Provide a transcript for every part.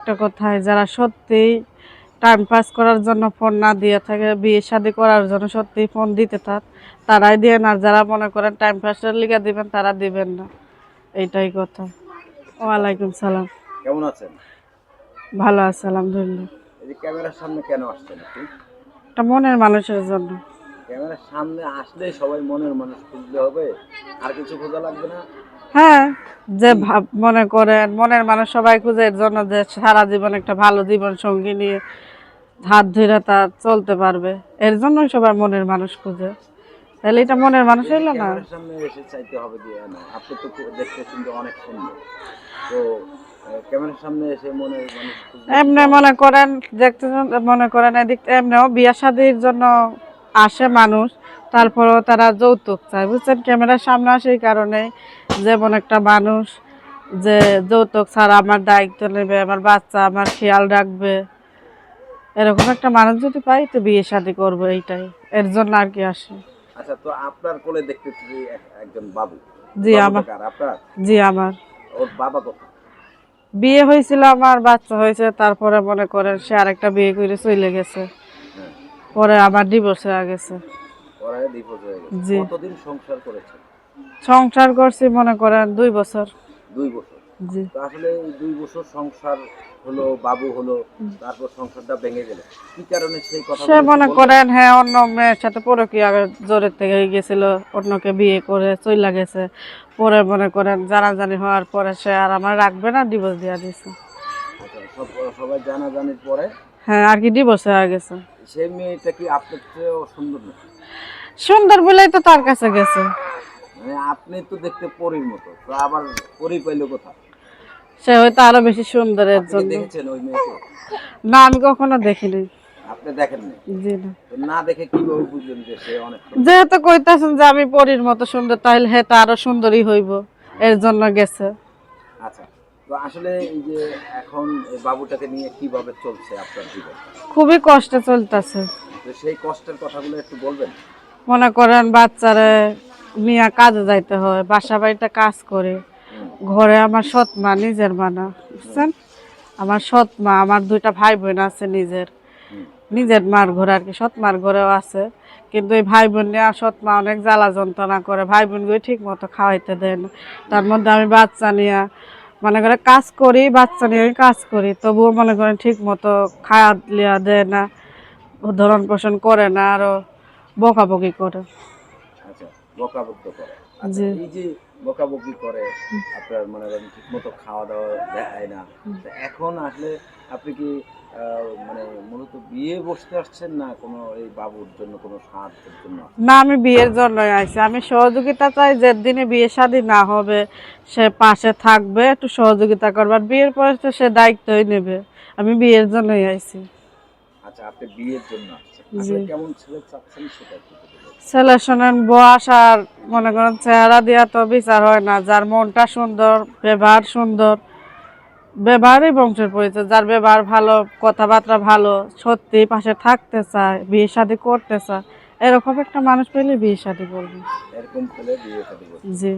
একটা কথায় যারা সত্যি টাইম পাস করার জন্য ফোন না দিয়ে থাকে বিয়ে শাদী করার জন্য সত্যি ফোন দিতে থাক তারাই দেন আর যারা মনে করেন টাইম পাসের লিগে দিবেন তারা দিবেন না। এইটাই কথা। ওয়ালাইকুম সালাম। কেমন আছেন? ভালো আছে আলহামদুলিল্লাহ। এই যে ক্যামেরার সামনে কেন আসছেন আপনি? এটা মনের মানুষের জন্য। ক্যামেরার সামনে আসলে সবাই মনের মানুষ খুঁজলে হবে। আর কিছু খোঁজা লাগবে না। হ্যাঁ যে ভাব মনে করেন মনের মানুষ সবাই খুঁজে এর জন্য যে সারা জীবন একটা ভালো জীবন সঙ্গী নিয়ে হাত ধরে তার চলতে পারবে এর জন্যই সবাই মনের মানুষ খুঁজে। তাহলে এটা মনের মানুষ হইল না? সামনে এসে চাইতে হবে যে না আপনি তো দেখতে কিন্তু অনেক সুন্দর। তো ক্যামেরার সামনে এসে মনের মানুষ এমনি মনে করেন দেখতে মনে করেন এদিক এমনিও বিয়া শাদির জন্য আসে মানুষ তারপরেও তারা যৌতুক চায়। বুঝছেন? ক্যামেরার সামনে আসে এই কারণে যেমন একটা মানুষ যে যৌতুক ছাড়া আমার দায়িত্ব নেবে আমার বাচ্চা আমার খেয়াল রাখবে এরকম একটা মানুষ যদি পাই তো বিয়ে শাদি করব এইটাই এর জন্য আর কি আসে। আচ্ছা তো আপনার কোলে দেখতেছি একজন বাবু। জি আমার জি আমার। ওর বাবা কোথায়? বিয়ে হয়েছিল আমার বাচ্চা হয়েছে তারপরে মনে করেন সে আরেকটা বিয়ে করে চলে গেছে। পরে আমার ডিভোর্স হয়ে গেছে। ওরা ডিভোর্স হয়ে গেছে। জি। কতদিন সংসার করেছে সংসার করছি মনে করেন দুই বছর। দুই বছর। জি। আসলে দুই বছর সংসার হলো বাবু হলো তারপর সংসারটা ভেঙে গেল। কি কারণে সেই কথা সে মনে করেন হ্যাঁ অন্য মেয়ের সাথে পরে কি আগে জোরের থেকে গেছিল অন্যকে বিয়ে করে চইলা গেছে। পরে মনে করেন জানাজানি হওয়ার পরে সে আর আমার রাখবে না ডিভোর্স দিয়ে সব সবাই পরে? হ্যাঁ আর কি ডিভোর্স হয়ে গেছে। সেই মেয়েটা কি আপনার চেয়েও সুন্দর না সুন্দর বলেই তো তার কাছে গেছে। মানে আপনি তো দেখতে পরীর মতো তো আবার পরি পাইলো কোথায়? সে হয়তো আরও বেশি সুন্দরের আপনি জন্য। দেখেছেন ওই মেয়েকে? না আমি কখনো দেখিনি। আপনি দেখেননি? জি না। তো না দেখে কীভাবে বুঝলেন যে সে অনেক সুন্দর? যেহেতু কইতাছেন যে আমি পরীর মতো সুন্দর তাহলে হ্যাঁ তা আরও সুন্দরই হইব এর জন্য গেছে। আচ্ছা। তো আসলে এই যে এখন বাবুটাকে নিয়ে কীভাবে চলছে আপনার জীবন? খুবই কষ্টে চলতেছে। তো সেই কষ্টের কথাগুলো একটু বলবেন? মনে করেন বাচ্চারে নিয়ে কাজে যাইতে হয় বাসা বাড়িতে কাজ করে। ঘরে আমার সৎ মা নিজের মা না বুঝছেন আমার সৎ মা আমার দুইটা ভাই বোন আছে নিজের। নিজের মার ঘরে আর কি সৎ মার ঘরেও আছে। কিন্তু এই ভাই বোন নিয়ে সৎ মা অনেক জ্বালা যন্ত্রণা করে। ভাই বোনগুলো ঠিক মতো খাওয়াইতে দেয় না। তার মধ্যে আমি বাচ্চা নিয়ে মনে করে কাজ করি বাচ্চা নিয়ে কাজ করি তবুও মনে করেন ঠিক মতো খাওয়া লিয়া দেয় না ধরন পোষণ করে না আরও বকাবকি করে আচ্ছা বকাবকি করে আচ্ছা জি। বকাবকি করে, আপনার মনে করেন ঠিক মতো খাওয়া দাওয়া দেয় না। এখন আসলে আপনি কি মানে মূলত বিয়ে বসতে আসছেন না কোনো এই বাবুর জন্য, কোনো সাহায্যের জন্য? না, আমি বিয়ের জন্যই আইছি। আমি সহযোগিতা চাই যে দিনে বিয়ে শাদী না হবে, সে পাশে থাকবে, একটু সহযোগিতা করবে। আর বিয়ের পরে তো সে দায়িত্বই নেবে। আমি বিয়ের জন্যই আইছি। আচ্ছা আপনি বিয়ের জন্য আসছেন। কেমন ছেলে চাচ্ছেন সেটা। ছেলে শোনেন বয়স আর মনে করেন চেহারা দিয়া তো বিচার হয় না। যার মনটা সুন্দর ব্যবহার সুন্দর ব্যবহারই বংশের পরিচয়। যার ব্যবহার ভালো কথাবার্তা ভালো সত্যি পাশে থাকতে চায় বিয়ে শাদী করতে চায় এরকম একটা মানুষ পেলে বিয়ে শাদী করবে। এরকম ছেলে বিয়ে শাদী করবে। জি।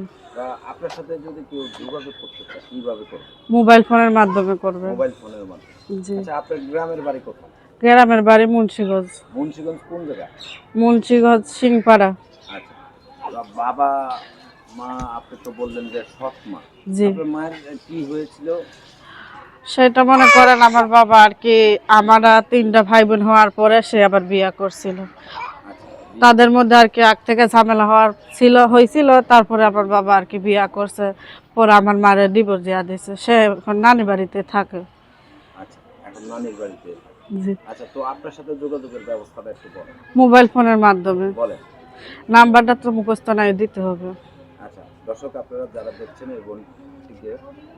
আপনার সাথে যদি কেউ যোগাযোগ করতে চায় কীভাবে করবে? মোবাইল ফোনের মাধ্যমে করবে। মোবাইল ফোনের মাধ্যমে। জি। আচ্ছা আপনার গ্রামের বাড়ি কোথায়? গ্রামের বাড়ি মুন্সিগঞ্জ। মুন্সিগঞ্জ কোন জায়গা? মুন্সিগঞ্জ সিংপাড়া আচ্ছা। বাবা মা আপনি তো বললেন যে সৎ মা। জি। আপনার মায়ের কি হয়েছিল? সেটা মনে করেন আমার বাবা আর কি আমারা তিনটা ভাই বোন হওয়ার পরে সে আবার বিয়ে করছিল। আচ্ছা। তাদের মধ্যে আর কি আগ থেকে ঝামেলা হওয়ার ছিল হয়েছিল তারপরে আমার বাবা আর কি বিয়ে করছে পরে আমার মারে ডিভোর্স দেওয়া দিয়েছে। সে এখন নানি বাড়িতে থাকে। আচ্ছা এখন নানির বাড়িতে। জি। আচ্ছা তো আপনার সাথে যোগাযোগের ব্যবস্থাটা একটু বলেন। মোবাইল ফোনের মাধ্যমে। বলেন। নাম্বারটা তো মুখস্থ নাই দিতে হবে। আচ্ছা দর্শক আপনারা যারা দেখছেন এই বোনটিকে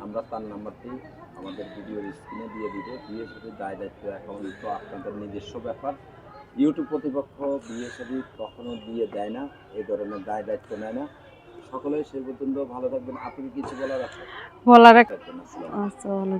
আমরা তার নাম্বারটি আমাদের ভিডিওর স্ক্রিনে দিয়ে দিব। বিয়ে সাথে দায় দায়িত্ব এখন তো আপনাদের নিজস্ব ব্যাপার। ইউটিউব কর্তৃপক্ষ বিয়ে সাথে কখনো দিয়ে দেয় না এই ধরনের দায় দায়িত্ব নেয় না। সকলেই সেই পর্যন্ত ভালো থাকবেন। আপনি কিছু বলার আছে? বলার আচ্ছা আসসালাম